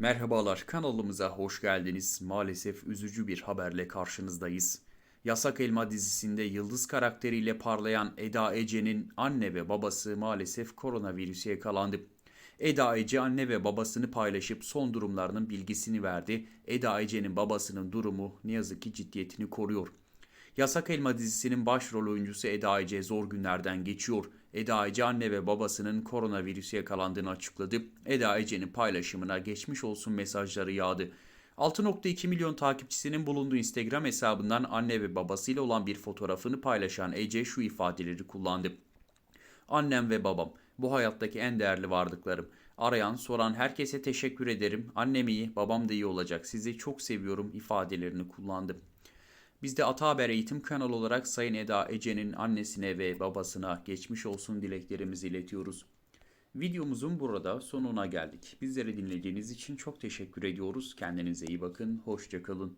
Merhabalar kanalımıza hoş geldiniz. Maalesef üzücü bir haberle karşınızdayız. Yasak Elma dizisinde yıldız karakteriyle parlayan Eda Ece'nin anne ve babası maalesef koronavirüse yakalandı. Eda Ece anne ve babasını paylaşıp son durumlarının bilgisini verdi. Eda Ece'nin babasının durumu ne yazık ki ciddiyetini koruyor. Yasak Elma dizisinin başrol oyuncusu Eda Ece zor günlerden geçiyor. Eda Ece anne ve babasının koronavirüse yakalandığını açıkladı. Eda Ece'nin paylaşımına geçmiş olsun mesajları yağdı. 6.2 milyon takipçisinin bulunduğu Instagram hesabından anne ve babasıyla olan bir fotoğrafını paylaşan Ece şu ifadeleri kullandı. Annem ve babam bu hayattaki en değerli varlıklarım. Arayan, soran herkese teşekkür ederim. Annem iyi, babam da iyi olacak. Sizi çok seviyorum ifadelerini kullandı. Biz de Ata Haber Eğitim kanalı olarak Sayın Eda Ece'nin annesine ve babasına geçmiş olsun dileklerimizi iletiyoruz. Videomuzun burada sonuna geldik. Bizleri dinlediğiniz için çok teşekkür ediyoruz. Kendinize iyi bakın. Hoşçakalın.